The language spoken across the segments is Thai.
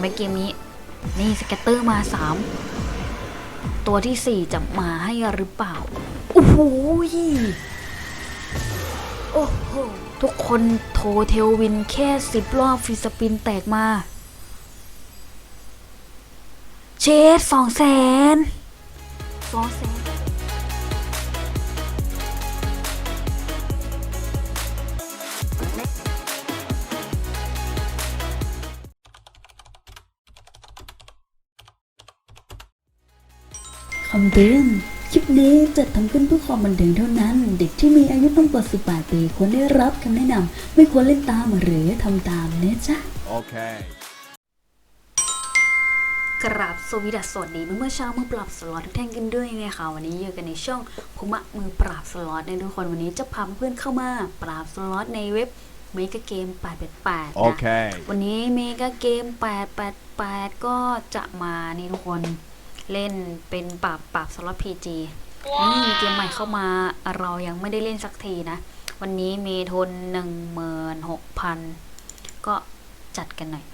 ไหมเกมนี้ นี่สเก็ตเตอร์มาสามตัวที่สี่จะมาให้หรือเปล่า โอ้โหโอ้โหทุกคนโทเทลวินแค่สิบรอบฟรีสปินแตกมา เชดสองแสนสองแสน คำเตือนคลิปนี้จัดทำขึ้นเพื่อความบันเทิงเท่านั้น เด็กที่มีอายุต่ำกว่า 18 ปีควรได้รับคำแนะนำไม่ควรเล่นตามหรือทำตามนะจ๊ะ Okay. กราบสวสดัสสวัสดีเมื่อเช้ามือปราบสล็อตทุกท่านกันด้วยนะคะวันนี้อยู่กันในช่องภูมะมือปราบสล็อตในทุกคนวันนี้จะพาเพื่อนเข้ามาปราบสล็อตในเว็บเมกาเกม888นะ Okay. วันนี้เมกาเกม888 ก็จะมานี่ทุกคน เล่นเป็นปราบปราบสล็อตพีจีนี่มีเกมใหม่เข้ามาเรายังไม่ได้เล่นสักทีนะ วันนี้มีทุน16,000ก็จัดกันหน่อย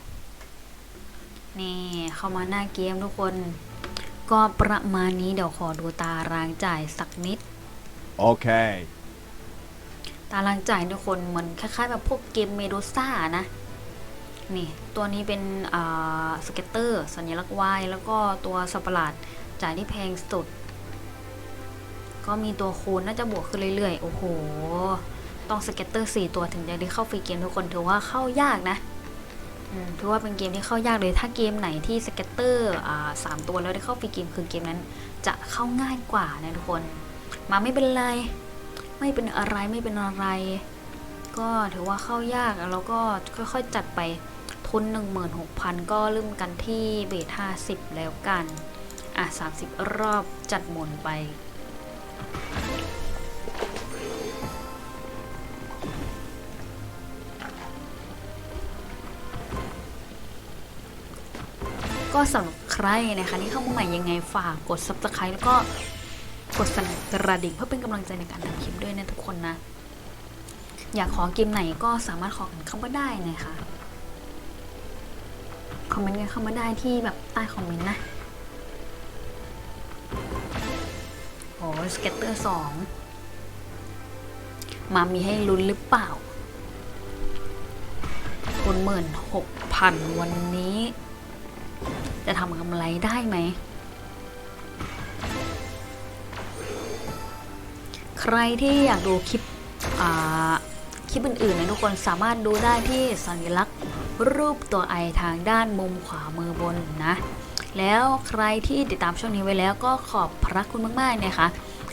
นี่เข้ามาหน้าเกมทุกคน ก็ประมาณนี้เดี๋ยวขอดูตารางจ่ายสักนิด Okay. ตารางจ่ายทุกคนเหมือนคล้ายๆแบบพวกเกมเมโดซ่านะ นี่ตัวนี้เป็นสเก็ตเตอร์สัญลักษณ์วายแล้วก็ตัวสัตว์ประหลาดจ่ายที่แพงสุด ก็มีตัวคูณน่าจะบวกขึ้นเรื่อยๆ โอ้โห ต้องสเก็ตเตอร์4ตัวถึงจะได้เข้าฟรีเกมทุกคนถือว่าเข้ายากนะถือว่าเป็นเกมที่เข้ายากเลยถ้าเกมไหนที่สเก็ตเตอร์สามตัวแล้วได้เข้าฟรีเกมคือเกมนั้น จะเข้าง่ายกว่านะทุกคน มาไม่เป็นไร ไม่เป็นอะไรไม่เป็นอะไร ก็ถือว่าเข้ายากแล้วก็ค่อยๆจัดไปทุน 16,000 ก็เริ่มกันที่เบท50 แล้วกัน อะ 30 รอบจัดหมุนไปก็สำหรับใครนะคะที่เข้ามาใหม่ยังไงฝากกด subscribe แล้วก็กดสั่นกระดิ่งเพื่อเป็นกำลังใจในการทำคลิปด้วยนะทุกคนนะ อยากขอเกมไหนก็สามารถขอกันเข้ามาได้นะคะคอมเมนต์กันเข้ามาได้ที่แบบใต้คอมเมนต์นะโอ้สเก็ตเตอร์สองมามีให้ลุ้นหรือเปล่าคนหมื่นหกพันวันนี้ จะทำกำไรได้ไหม ใครที่อยากดูคลิป อ่า คลิปอื่นๆนะทุกคนสามารถดูได้ที่สัญลักษณ์รูปตัวไอทางด้านมุมขวามือบนนะ แล้วใครที่ติดตามช่องนี้ไว้แล้วก็ขอบพระคุณมากๆนะคะ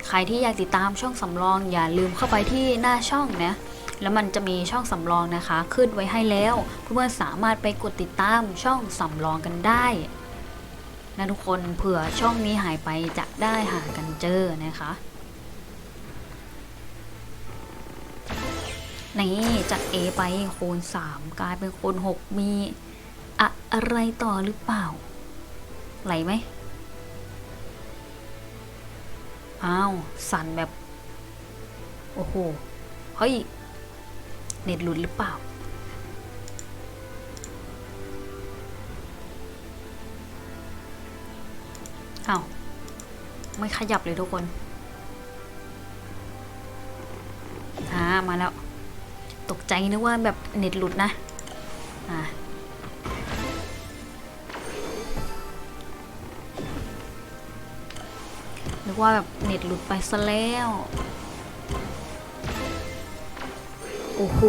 ใครที่อยากติดตามช่องสำรองอย่าลืมเข้าไปที่หน้าช่องนะแล้วมันจะมีช่องสำรองนะคะ ขึ้นไว้ให้แล้วเพื่อนๆสามารถไปกดติดตามช่องสำรองกันได้นะทุกคนเผื่อช่องนี้หายไปจะได้หากันเจอนะคะ นี่จัด A ไปคูณ 3 กลายเป็นคูณ 6 มีอะอะไรต่อหรือเปล่า ไหลไหม อ้าว สั่นแบบ โอ้โห เฮ้ย เน็ตหลุดหรือเปล่า อ้าว ไม่ขยับเลยทุกคน อ่า มาแล้ว ตกใจนึกว่าแบบเน็ตหลุดนะ อะนึกว่าแบบเน็ตหลุดไปซะแล้ว โอ้โห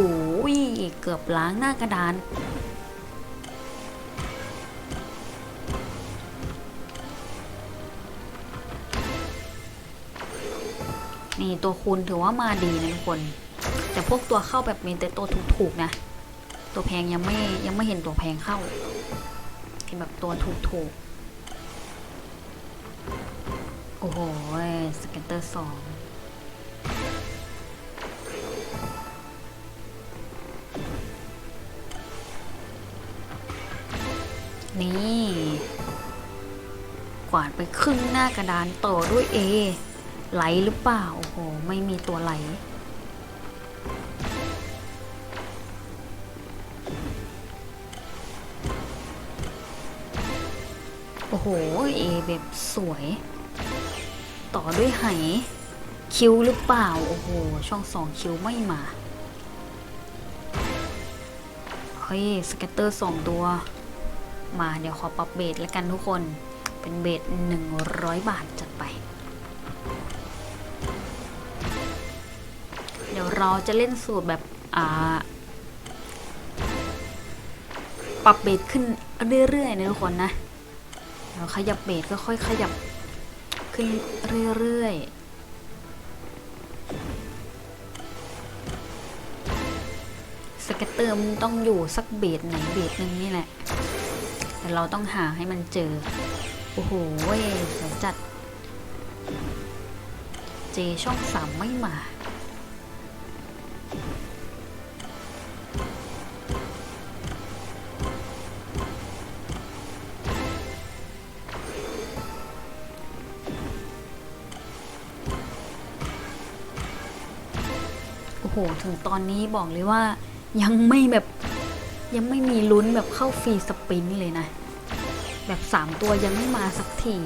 เกือบล้างหน้ากระดานนี่ตัวคูณถือว่ามาดีนะทุกคน แต่พวกตัวเข้าแบบมีแต่ตัวถูกๆนะ ตัวแพงยังไม่ยังไม่เห็นตัวแพงเข้า เห็นแบบตัวถูกๆ โอ้โหสเก็ตเตอร์สองนี่กวาดไปครึ่งหน้ากระดานต่อด้วย A ไหลหรือเปล่า โอ้โห ไม่มีตัวไหล หเอแบบสวย ต่อด้วยไหคิวหรือเปล่า โอ้โห ช่องสองคิวไม่มา เฮ้ย สเก็ตเตอร์สองตัว มาเดี๋ยวขอปรับเบสแล้วกันทุกคน เป็นเบส100บาทจัดไป เดี๋ยวเราจะเล่นสูตรแบบ อ่า ปรับเบสขึ้นเรื่อยๆนะทุกคนนะ เราขยับเบสก็ค่อยขยับขึ้นเรื่อยๆ สเก็ตเตอร์มันต้องอยู่สักเบสไหนเบสหนึ่งนี่แหละ แต่เราต้องหาให้มันเจอ โอ้โหสวยจัด เจช่องสามไม่มา ถึงตอนนี้บอกเลยว่ายังไม่แบบยังไม่มีลุ้นแบบเข้าฟรีสปรินต์เลยนะ แบบสามตัวยังไม่มาสักที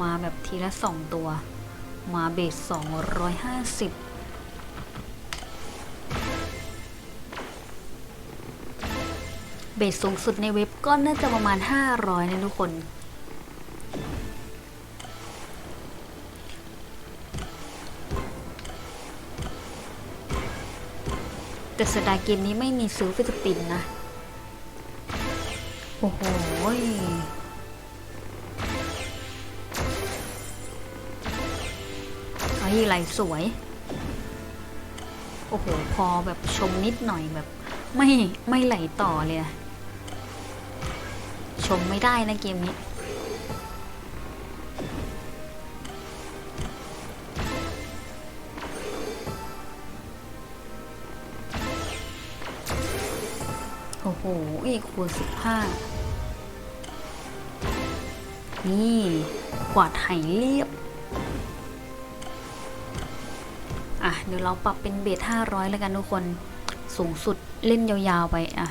มาแบบทีละสองตัว มาเบสสองร้อยห้าสิบเบสสูงสุดในเว็บก็น่าจะประมาณ 500 นะทุกคน แต่สดาเกมนี้ไม่มีซื้อฟิสปินนะ โอ้โหไอ้ไหลสวย โอ้โห พอแบบชมนิดหน่อยแบบ ไม่ไม่ไหลต่อเลย ชมไม่ได้นะเกมนี้ อ้โห อีกคูณสิบห้า นี่ กวาดไหเรียบ อะ เดี๋ยวเราปรับเป็นเบสห้าร้อยแล้วกันทุกคน สูงสุดเล่นยาวๆไป อะ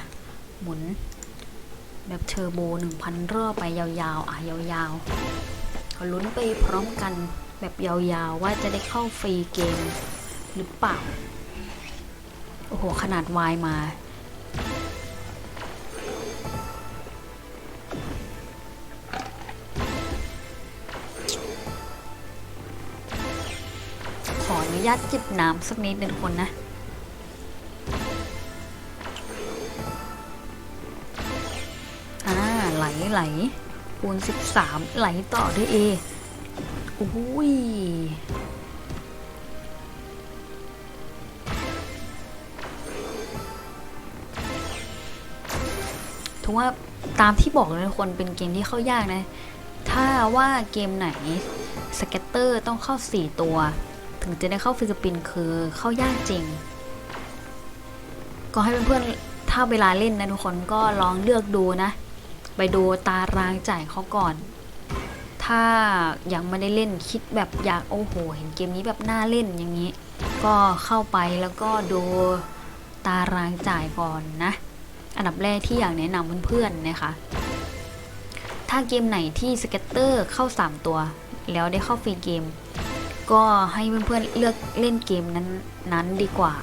หมุน แบบเทอร์โบหนึ่งพันรอบไปยาวๆ อะ ยาวๆก็ลุ้นไปพร้อมกันแบบยาวๆ ว่าจะได้เข้าฟรีเกมหรือเปล่า โอ้โห ขนาดวายมา นุญาตจิบน้ำสักนิดหนึ่งคนนะอ่าไหลไหลคูณ13ไหลต่อด้วยเออุ้ยถือว่าตามที่บอกเลยคนเป็นเกมที่เข้ายากนะ ถ้าว่าเกมไหนสเก็ตเตอร์ต้องเข้า 4 ตัว ถึงจะได้เข้าฟิลิปปินส์คือเข้ายากจริง ก็ให้เพื่อนๆถ้าเวลาเล่นนะทุกคนก็ลองเลือกดูนะ ไปดูตารางจ่ายเขาก่อน ถ้ายังไม่ได้เล่นคิดแบบอยากโอ้โห เห็นเกมนี้แบบน่าเล่นอย่างนี้ ก็เข้าไปแล้วก็ดูตารางจ่ายก่อนนะ อันดับแรกที่อยากแนะนำเพื่อนๆนะคะถ้าเกมไหนที่สเก็ตเตอร์เข้า 3 ตัว แล้วได้เข้าฟรีเกม ก็ให้เพื่อนๆเลือกเล่นเกมนั้นนั้นดีกว่า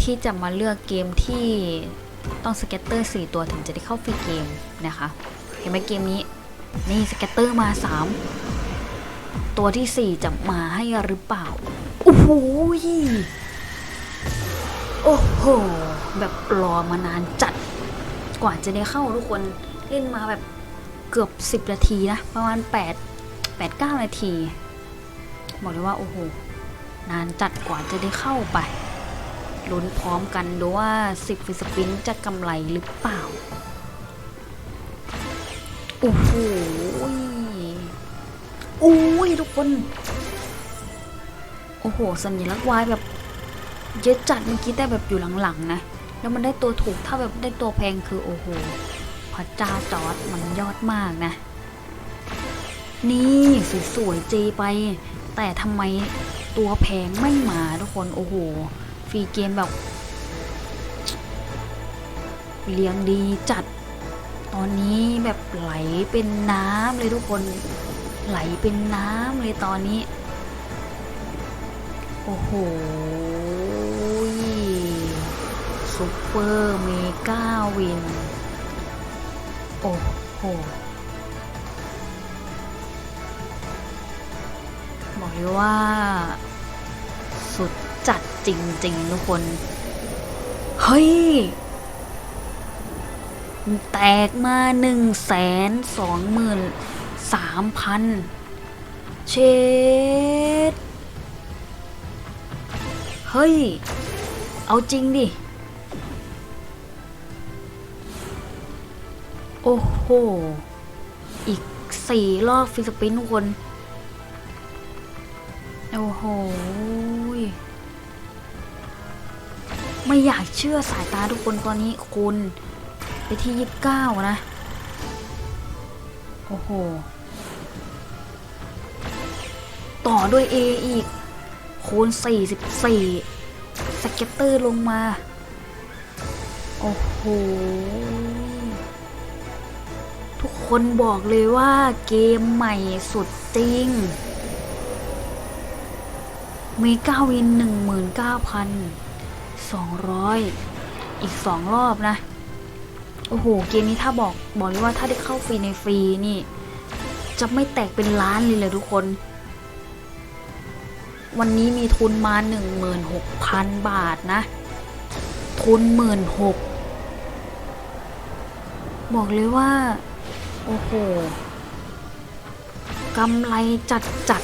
ที่จะมาเลือกเกมที่ต้องสเก็ตเตอร์4ตัวถึงจะได้เข้าฟรีเกมนะคะ เห็นไหมเกมนี้ นี่สเก็ตเตอร์มา 3 ตัวที่ 4 จะมาให้หรือเปล่า โอ้โหโอ้โห แบบรอมานานจัด กว่าจะได้เข้าทุกคนเล่นมาแบบเกือบ 10 นาทีนะ ประมาณ 8 8 9 นาที บอกเลยว่าโอ้โห นานจัดกว่าจะได้เข้าไปลุ้นพร้อมกันดูว่า 10ฟิสปินจะกำไรหรือเปล่า โอ้โหโอ้ยทุกคน โอ้โห สัญลักษณ์วายแบบเยอะจัดเมื่อกี้แต่แบบอยู่หลังๆนะ แล้วมันได้ตัวถูกถ้าแบบได้ตัวแพงคือโอ้โหพระเจ้าจอร์ดมันยอดมากนะ นี่ สวยๆเจไป แต่ทำไมตัวแพงไม่มาทุกคน โอ้โห ฟรีเกมแบบ เลี้ยงดีจัด ตอนนี้แบบไหลเป็นน้ำเลยทุกคน ไหลเป็นน้ำเลยตอนนี้ โอ้โหซุปเปอร์เมกาวิน โอ้โห เลยว่า สุดจัดจริง ๆ ทุกคน เฮ้ย แตกมาหนึ่งแสนสองหมื่นสามพันเชดเฮ้ย เอาจริงดิ โอ้โห อีกสี่รอบฟิสปินทุกคน โอ้โห ไม่อยากเชื่อสายตาทุกคนตอนนี้คุณไปที่ยีิบเก้านะ โอ้โห ต่อด้วย A อีก คูณ 44 สเก็ตเตอร์ลงมา โอ้โห ทุกคนบอกเลยว่าเกมใหม่สุดจริง เมกาวิน19,200อีกสองรอบนะ โอ้โห เกมนี้ถ้าบอกบอกเลยว่าถ้าได้เข้าฟรีในฟรีนี่ จะไม่แตกเป็นล้านเลยเลยทุกคน วันนี้มีทุนมา16,000บาทนะ ทุน16,000บอกเลยว่า โอ้โหกำไรจัดจัด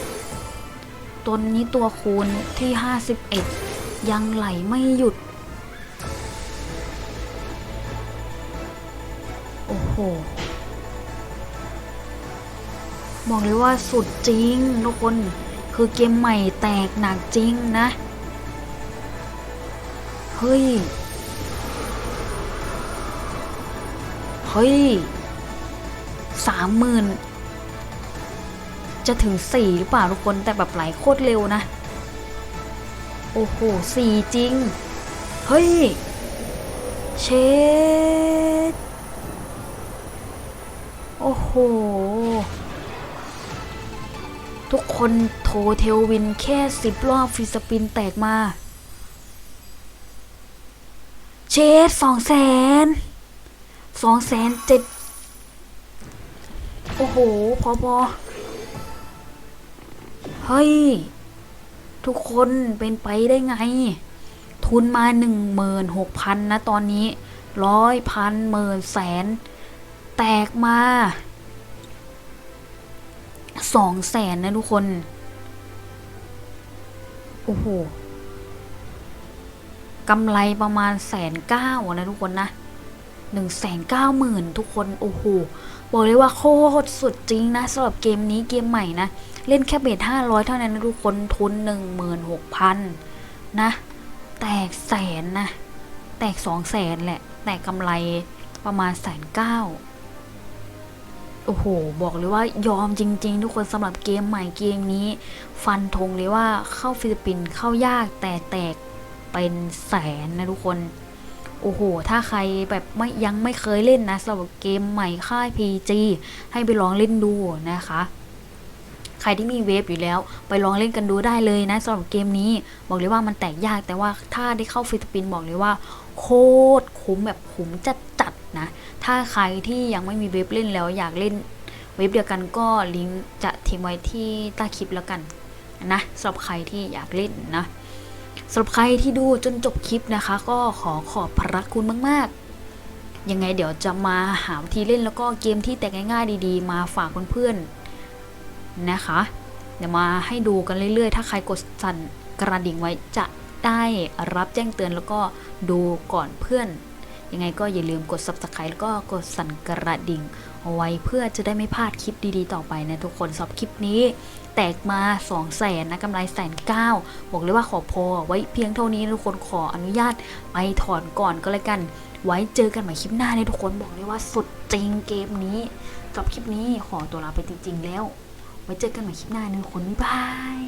ตัวนี้ตัวคูณที่ 51 ยังไหลไม่หยุด โอ้โห บอกเลยว่าสุดจริงทุกคน คือเกมใหม่แตกหนักจริงนะ เฮ้ย เฮ้ยสามหมื่น จะถึงสี่หรือเปล่าทุกคนแต่แบบไหลโคตรเร็วนะ โอ้โหสี่จริง เฮ้ย เชดโอ้โห ทุกคนโทเทลวินแค่สิบรอบฟิสปินแตกมา เชดสองแสนสองแสนเจ็ดโอ้โห พอพอ ฮ้ย ทุกคนเป็นไปได้ไง ทุนมาหนึ่งหมื่นหกพันนะตอนนี้ร้อยพันหมื่นแสน แตกมาสองแสนนะทุกคน โอ้โหกำไรประมาณแสนเก้านะทุกคนนะหนึ่งแสนเก้าหมื่นทุกคน โอ้โห บอกเลยว่าโคตรสุดจริงนะสำหรับเกมนี้เกมใหม่นะ เล่นแค่เบทห้าร้อยเท่านั้นนะทุกคนทุนหนึ่งหมื่นหกพันนะ แตกแสนนะ แตกสองแสนแหละ แตกกำไรประมาณแสนเก้าโอ้โห บอกเลยว่ายอมจริง ๆ ทุกคนสำหรับเกมใหม่เกมนี้ ฟันธงเลยว่าเข้าฟิลิปปินส์เข้ายากแต่แตกเป็นแสนนะทุกคนโอ้โห ถ้าใครแบบไม่ยังไม่เคยเล่นนะสำหรับเกมใหม่ค่าย PG ให้ไปลองเล่นดูนะคะ ใครที่มีเวฟอยู่แล้ว ไปลองเล่นกันดูได้เลยนะสำหรับเกมนี้บอกเลยว่ามันแตกยากแต่ว่าถ้าได้เข้าฟิลิปปินส์บอกเลยว่าโคตรคุ้มแบบคุ้มจัดจัดๆนะ ถ้าใครที่ยังไม่มีเว็บเล่นแล้วอยากเล่นเว็บเดียวกันก็ลิงก์จะทิ้งไว้ที่ใต้คลิปแล้วกันนะสำหรับใครที่อยากเล่นนะสำหรับใครที่ดูจนจบคลิปนะคะ ก็ขอขอบพระคุณมาก ๆ ยังไงเดี๋ยวจะมาหาวิธีเล่นแล้วก็เกมที่แตกง่ายๆดี ๆ มาฝากเพื่อนๆ นะคะ เดี๋ยวมาให้ดูกันเรื่อยๆ ถ้าใครกดสั่นกระดิ่งไว้จะได้รับแจ้งเตือนแล้วก็ดูก่อนเพื่อน ยังไงก็อย่าลืมกด subscribe แล้วก็กดสั่นกระดิ่งเอาไว้เพื่อจะได้ไม่พลาดคลิปดีๆ ต่อไปนะทุกคนสำหรับคลิปนี้ แตกมา2 0 0แสนนะกำไรแสนเก้าบอกเลยว่าขอพอไว้เพียงเท่านี้ทุกคนขออนุญาตไปถอนก่อนก็แล้วกัน ไว้เจอกันใหม่คลิปหน้านะทุกคนบอกเลยว่าสุดจริงเกมนี้สำหรับคลิปนี้ขอตัวลาไปจริง ๆ แล้ว ไว้เจอกันใหม่คลิปหน้านะทุกคนบ๊ายบาย